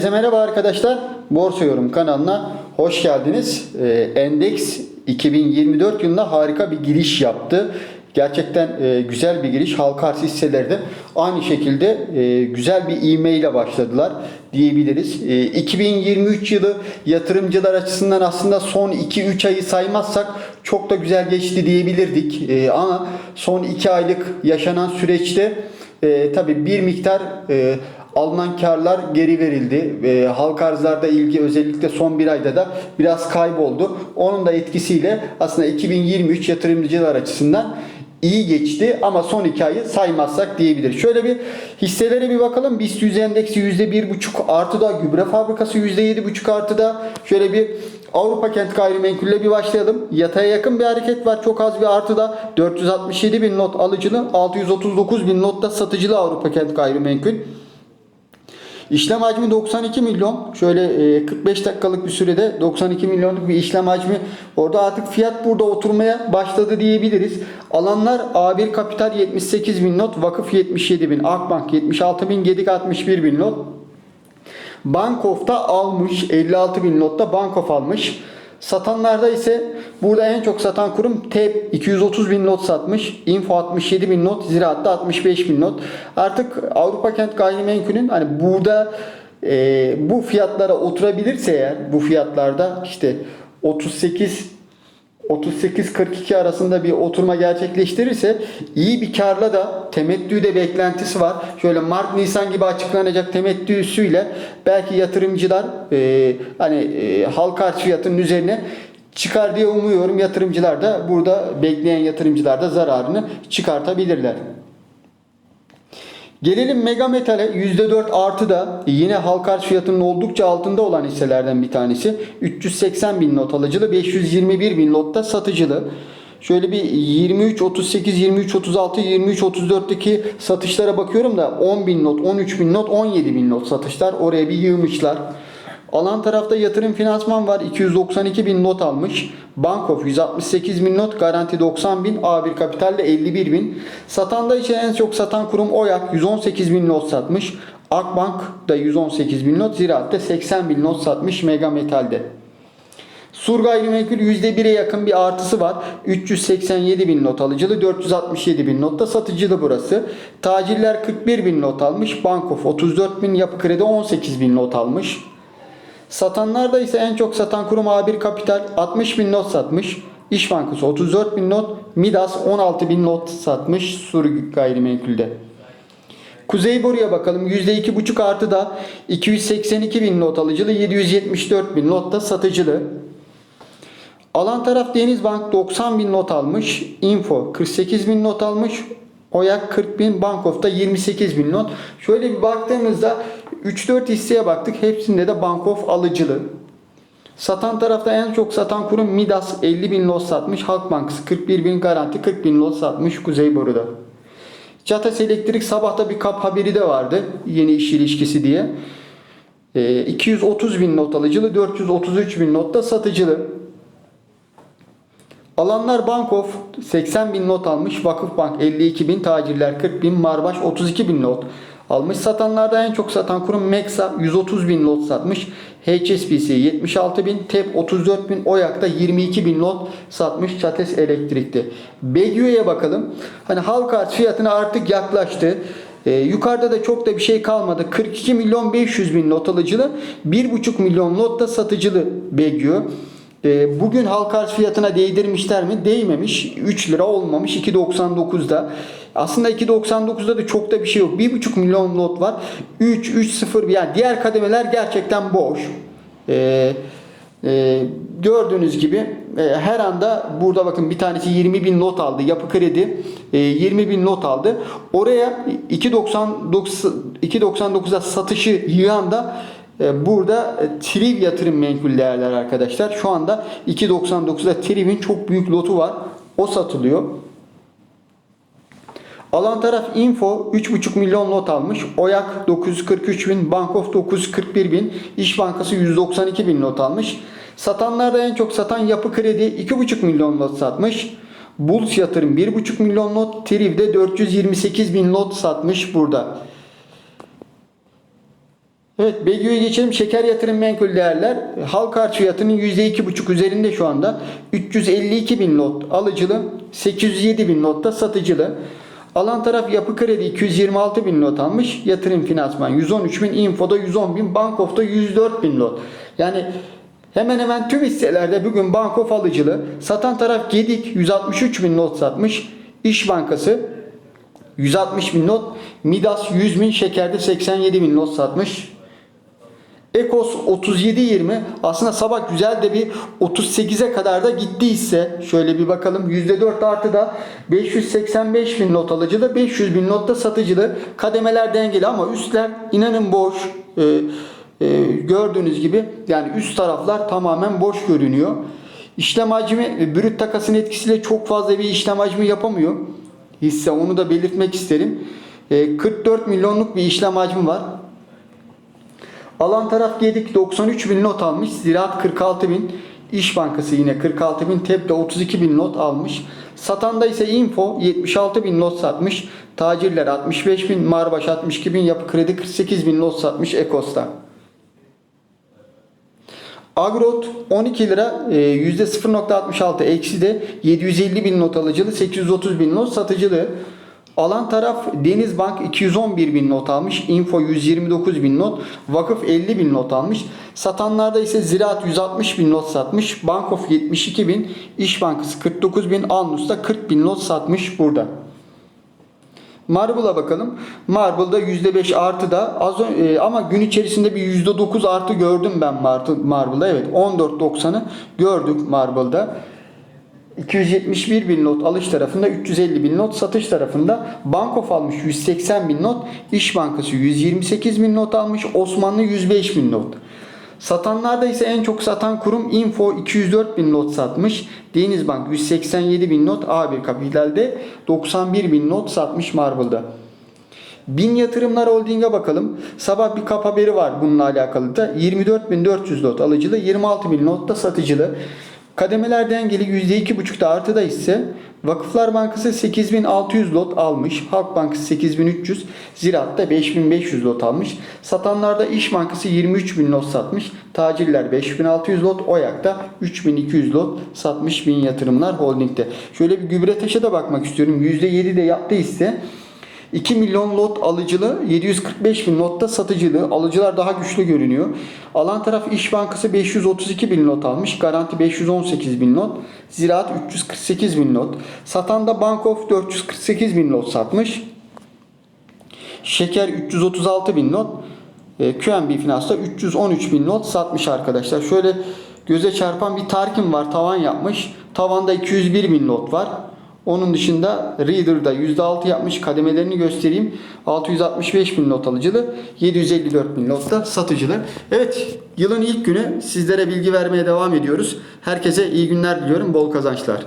Herkese merhaba arkadaşlar. Borsa Yorum kanalına hoş geldiniz. Ee, Endeks 2024 yılında harika bir giriş yaptı. Gerçekten e, güzel bir giriş. Halka arz hisseleri de aynı şekilde e, güzel bir ivmeyle başladılar diyebiliriz. E, 2023 yılı yatırımcılar açısından aslında son 2-3 ayı saymazsak çok da güzel geçti diyebilirdik. E, ama son 2 aylık yaşanan süreçte e, tabii bir miktar e, alınan karlar geri verildi. E, halka arzlarda ilgi özellikle son bir ayda da biraz kayboldu. Onun da etkisiyle aslında 2023 yatırımcılar açısından iyi geçti ama son iki ayı saymazsak diyebiliriz. Şöyle bir hisselere bir bakalım. BIST 100 endeksi %1,5 artıda, gübre fabrikası %7,5 artıda. Şöyle bir Avrupa Kent Gayrimenkul'le bir başlayalım. Yataya yakın bir hareket var. Çok az bir artıda. 467 bin not alıcılı, 639 bin not da satıcılı Avrupa Kent Gayrimenkul. İşlem hacmi 92 milyon. Şöyle e, 45 dakikalık bir sürede 92 milyonluk bir işlem hacmi. Orada artık fiyat burada oturmaya başladı diyebiliriz. Alanlar A1 Kapital 78 bin not, Vakıf 77 bin, Akbank 76 bin, Gedik 61 bin not. Bankoft'ta almış 56 bin notta Bankof almış. Satanlarda ise burada en çok satan kurum TEP 230 bin not satmış. Info 67 bin not. Ziraat'ta 65 bin not. Artık Avrupa Kent Gayrimenkul'ün hani burada e, bu fiyatlara oturabilirse eğer bu fiyatlarda işte 38 38-42 arasında bir oturma gerçekleştirirse iyi bir karla da temettü de beklentisi var. Şöyle Mart Nisan gibi açıklanacak temettüsüyle belki yatırımcılar e, hani e, halka arz fiyatının üzerine çıkar diye umuyorum. Yatırımcılar da burada bekleyen yatırımcılar da zararını çıkartabilirler. Gelelim Mega Metal'e %4 artı da yine halka arz fiyatının oldukça altında olan hisselerden bir tanesi. 380 bin not alıcılı, 521 bin notta satıcılı. Şöyle bir 23 38 23 36 23 34'teki satışlara bakıyorum da 10 bin not, 13 bin not, 17 bin not satışlar oraya bir yığmışlar. Alan tarafta yatırım finansman var. 292 bin not almış. Bankof 168 bin not. Garanti 90 bin. A1 Kapital de 51 bin. Satanda ise en çok satan kurum Oyak 118 bin not satmış. Akbank da 118 bin not. Ziraat de 80 bin not satmış Mega Metal'de. Sur Gayrimenkul %1'e yakın bir artısı var. 387 bin not alıcılı, 467 bin not da satıcılı burası. Tacirler 41 bin not almış. Bankof 34 bin, Yapı Kredi 18 bin not almış. Satanlarda ise en çok satan kurum A1 Kapital 60 bin not satmış. İş Bankası 34 bin not. Midas 16 bin not satmış Sur Gayrimenkul'de. Kuzey Boru'ya bakalım. %2,5 artı da 282 bin not alıcılı, 774 bin not da satıcılı. Alan taraf Denizbank 90 bin not almış. Info 48 bin not almış. Oyak 40 bin, Bankof'ta 28 bin not. Şöyle bir baktığımızda 3-4 hisseye baktık. Hepsinde de Bankof alıcılı. Satan tarafta en çok satan kurum Midas 50 bin lot satmış. Halk Bankası 41 bin garanti 40 bin lot satmış Kuzey Boru'da. Çatas Elektrik sabahta bir kap haberi de vardı. Yeni iş ilişkisi diye. Ee, 230 bin not alıcılı, 433 bin not da satıcılı. Alanlar Bankof 80 bin not almış. Vakıfbank 52 bin, tacirler 40 bin, Marbaş 32 bin not almış. Satanlarda en çok satan kurum Meksa 130 bin lot satmış. HSBC 76 bin, TEP 34 bin, Oyak'ta 22 bin lot satmış Çates Elektrik'te. Begüye'ye bakalım. Hani halka arz fiyatına artık yaklaştı. Ee, yukarıda da çok da bir şey kalmadı. 42 milyon 500 bin lot alıcılı, 1,5 milyon lot da satıcılı Begüye. E, bugün halka arz fiyatına değdirmişler mi? Değmemiş. 3 lira olmamış 2.99'da. Aslında 2.99'da da çok da bir şey yok. 1.5 milyon lot var. 3, 3, 0 yani diğer kademeler gerçekten boş. E, e, gördüğünüz gibi e, her anda burada bakın bir tanesi 20 bin not aldı. Yapı kredi e, 20 bin not aldı. Oraya 2.99 2.99'a satışı yığan da Burada e, Triv yatırım menkul değerler arkadaşlar. Şu anda 2.99'da Triv'in çok büyük lotu var. O satılıyor. Alan taraf Info 3.5 milyon lot almış. Oyak 943 bin, Bankof 941 bin, İş Bankası 192 bin lot almış. Satanlarda en çok satan Yapı Kredi 2.5 milyon lot satmış. Bulls Yatırım 1.5 milyon lot, Triv'de 428 bin lot satmış burada. Evet BGÜ'ye geçelim. Şeker yatırım menkul değerler. Halka arz fiyatının %2,5 üzerinde şu anda. 352 bin lot alıcılı. 807 bin lot da satıcılı. Alan taraf yapı kredi 226 bin lot almış. Yatırım finansman 113 bin. Info'da 110 bin. Bankof'ta 104 bin lot. Yani hemen hemen tüm hisselerde bugün Bankof alıcılı. Satan taraf Gedik 163 bin lot satmış. İş Bankası 160 bin not. Midas 100 bin. Şekerde 87 bin not satmış. Ekos 37.20 aslında sabah güzel de bir 38'e kadar da gittiyse şöyle bir bakalım %4 artı da 585 bin not alıcılı 500 bin not da satıcılı kademeler dengeli ama üstler inanın boş Ee, e, gördüğünüz gibi yani üst taraflar tamamen boş görünüyor. İşlem hacmi e, brüt takasın etkisiyle çok fazla bir işlem hacmi yapamıyor. Hisse onu da belirtmek isterim. E, 44 milyonluk bir işlem hacmi var. Alan taraf Gedik 93 bin not almış. Ziraat 46 bin. İş Bankası yine 46 bin. TEP de 32 bin not almış. Satanda ise Info 76 bin not satmış. Tacirler 65 bin. Marbaş 62 bin. Yapı Kredi 48 bin not satmış Ekos'ta. Agrot 12 lira e, %0.66 eksi de 750 bin not alıcılı 830 bin not satıcılı. Alan taraf Denizbank 211 bin not almış. Info 129 bin not. Vakıf 50 bin not almış. Satanlarda ise Ziraat 160 bin not satmış. Bankof 72 bin. İş Bankası 49 bin. Alnus da 40 bin not satmış burada. Marble'a bakalım. Marble'da %5 artı da az ön- e, ama gün içerisinde bir %9 artı gördüm ben Mar- Marble'da. Evet 14.90'ı gördük Marble'da. 271 bin not alış tarafında 350 bin not satış tarafında Bankof almış 180 bin not İş Bankası 128 bin not almış Osmanlı 105 bin not Satanlarda ise en çok satan kurum Info 204 bin not satmış. Denizbank 187 bin not A1 Kapital'de 91 bin not satmış Marble'da. Bin Yatırımlar Holding'e bakalım. Sabah bir kap haberi var bununla alakalı da. 24.400 lot alıcılı, 26.000 lot da satıcılı. Kademeler dengeli %2.5'da artıda ise Vakıflar Bankası 8600 lot almış. Halk Bankası 8300, Ziraat da 5500 lot almış. Satanlarda İş Bankası 23000 lot satmış. Tacirler 5600 lot, Oyak da 3200 lot satmış Bin Yatırımlar Holding'de. Şöyle bir gübre taşa da bakmak istiyorum. %7 de yaptı ise 2 milyon lot alıcılı, 745 bin lot da satıcılı. Alıcılar daha güçlü görünüyor. Alan taraf İş Bankası 532 bin lot almış. Garanti 518 bin lot. Ziraat 348 bin lot. Satan da Bankof 448 bin lot satmış. Şeker 336 bin not. E, QNB Finans'ta 313 bin not satmış arkadaşlar. Şöyle göze çarpan bir Tarkin var. Tavan yapmış. Tavanda 201 bin not var. Onun dışında Reader'da %6 yapmış kademelerini göstereyim. 665 bin not alıcılı, 754 bin not da satıcılı. Evet yılın ilk günü sizlere bilgi vermeye devam ediyoruz. Herkese iyi günler diliyorum, bol kazançlar.